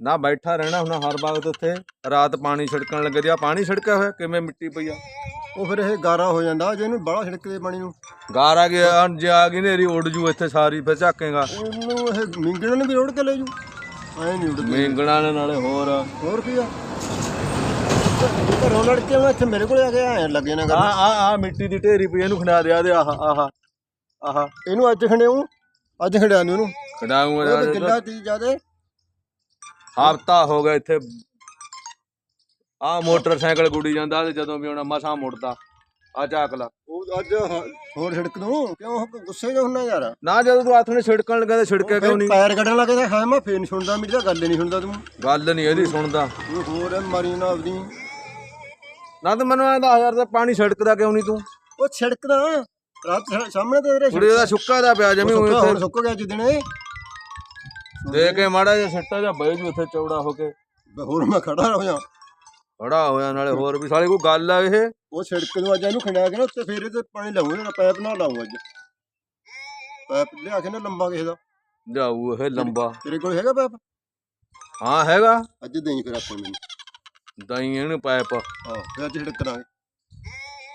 ਨਾ ਬੈਠਾ ਰਹਿਣਾ ਹੁਣ ਹਰ ਵਕਤ ਉੱਥੇ ਰਾਤ ਪਾਣੀ ਛਿੜਕਣ ਲੱਗੇ ਆ ਪਾਣੀ ਛਿੜਕਿਆ ਹੋਇਆ ਕਿਵੇਂ ਮਿੱਟੀ ਪਈ ਆ? ਉਹ ਫਿਰ ਇਹ ਗਾਰਾ ਹੋ ਜਾਂਦਾ ਜੇ ਇਹਨੂੰ ਬਾਹਲਾ ਛਿੜਕਦੇ ਪਾਣੀ ਨੂੰ। ਗਾਰ ਗਿਆ ਜੇ ਆ ਗਈ ਨੇਰੀ ਉੱਡ ਜੂ ਇੱਥੇ ਸਾਰੀ ਫਿਰ ਝਾਕੇਗਾ। ਉਹਨੂੰ ਇਹ ਮਿੰਗਣ ਨੂੰ ਵੀ ਰੋੜ ਕੇ ਲੈ ਜੂ। ਐ ਨਹੀਂ ਉੱਡਦੇ। ਮੇਂਗਣਾ ਨੇ ਨਾਲੇ ਹੋਰ। ਹੋਰ ਕੀ ਆ? ਘਰੋਂ ਲੜ ਕੇ ਮੈਂ ਇੱਥੇ ਮੇਰੇ ਕੋਲ ਆ ਕੇ ਐ ਲੱਗੇ ਨਾ ਆ ਆ ਆ ਮਿੱਟੀ ਦੀ ਢੇਰੀ ਪਈ ਇਹਨੂੰ ਖੰਡਾ ਦਿਆ ਦੇ ਆਹ ਆਹ ਆਹ। ਇਹਨੂੰ ਅੱਜ ਖੜਿਆਉਂ ਅੱਜ ਖੜਿਆ ਨੂੰ ਇਹਨੂੰ ਉਹ ਖਡਾਉਂਗਾ ਗਿੱਲਾ ਤੀ ਜਾਦੇ ਹਫਤਾ ਹੋ ਗਿਆ ਇੱਥੇ। ਆ ਮੋਟਰਸਾਈਕਲ ਗੁੱਡੀ ਜਾਂਦਾ ਤੇ ਜਦੋਂ ਵੀ ਆਉਣਾ ਮਸਾਂ ਮੁੜਦਾ। ਆ ਝਾਕ ਲਾ ਉਹ ਅੱਜ ਹੋਰ ਛਿੜਕ ਦੂੰ? ਕਿਉਂ ਉਹ ਗੁੱਸੇ ਜਿਹਾ ਹੁੰਨਾ ਯਾਰ? ਨਾ ਜਦੋਂ ਤੂੰ ਹੱਥ ਨੇ ਛਿੜਕਣ ਲੱਗਾ ਤੇ ਛਿੜਕਿਆ ਕਿਉਂ ਨਹੀਂ? ਪੈਰ ਕੱਢਣ ਲੱਗੇ ਤਾਂ ਹੈ ਮੈਂ ਫੇਰ ਨਹੀਂ ਸੁਣਦਾ ਮੇਰੀ ਤਾਂ ਗੱਲ ਨਹੀਂ ਸੁਣਦਾ ਤੂੰ। ਗੱਲ ਨਹੀਂ ਇਹਦੀ ਸੁਣਦਾ। ਉਹ ਹੋਰ ਮਾਰੀ ਨਾ ਆਪਦੀ ਨਾ ਤਾਂ ਮੈਨੂੰ ਐਂ ਹਜ਼ਾਰ ਦਾ ਪਾਣੀ ਛਿੜਕਦਾ ਕਿਉਂ ਨਹੀਂ ਤੂੰ? ਉਹ ਛਿੜਕਦਾ। ਰਾਤ ਸਾਹਮਣੇ ਤੇ ਤੇਰੇ ਸੁੱਕਾ ਦਾ ਪਿਆ ਜਮੀ ਹੁਣ ਸੁੱਕ ਗਿਆ ਜਿੱਦਣੇ ਦੇ ਕੇ ਮਾੜਾ ਜਿਹਾ ਬਹਿ ਜੂ ਉੱਥੇ ਚੌੜਾ ਹੋ ਕੇ। ਹੋਰ ਮੈਂ ਖੜਾ ਹੋ ਜਾ ਖੜਾ ਹੋਇਆ ਨਾਲੇ ਹੋਰ ਵੀ ਸਾਲੀ ਕੋਈ ਗੱਲ ਆ ਇਹ? ਉਹ ਛਿੜਕ ਨੂੰ ਅੱਜ ਇਹਨੂੰ ਖੰਡਾ ਕੇ ਨਾ ਉੱਤੇ ਫੇਰ ਤੇ ਪਾਣੀ ਲਾਉਂਗਾ ਨਾ ਪੈਪ ਨਾਲ ਲਾਉਂ ਅੱਜ। ਪੈਪ ਲਿਆ ਕੇ ਨਾ ਲੰਬਾ ਕਿਸੇ ਦਾ। ਜਾਊ ਇਹ ਲੰਬਾ। ਤੇਰੇ ਕੋਲ ਹੈਗਾ ਪੈਪ ਹਾਂ ਹੈਗਾ। ਅੱਜ ਦੇਈ ਫਿਰ ਆਪਾਂ ਮੈਨੂੰ ਦਈ ਇਹਨੂੰ ਪਾਇਪ ਹਾਂ ਫਿਰ ਅੱਜ ਛਿੜਕ ਦਾਂਗੇ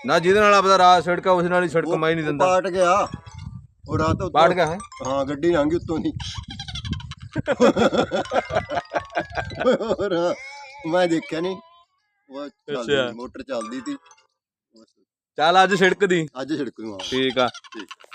ਨਾ ਜਿਹਦੇ ਨਾਲ ਆਪਦਾ ਰਾਤ ਛਿੜਕਾ ਉਸ ਨਾਲ ਹੀ ਛਿੜਕ ਮੈਂ ਨਹੀਂ ਦਿੰਦਾ। ਪਾਟ ਗਿਆ। ਉਹ ਰਾਤ ਉੱਤੋਂ- ਪਾੜ ਗਿਆ ਹੈ? ਹਾਂ ਗੱਡੀ ਲੰਘੀ ਉੱਤੋਂ ਦੀ। ਹੋਰ ਮੈਂ ਦੇਖਿਆ ਨਹੀਂ ਉਹ ਚੱਲਦੀ ਅੱਛਾ। ਮੋਟਰ ਚੱਲਦੀ ਸੀ ਚੱਲ ਅੱਜ ਛਿੜਕਦੀ। ਅੱਜ ਛਿੜਕ ਦੂੰ ਹਾਂ ਠੀਕ ਆ। ਠੀਕ।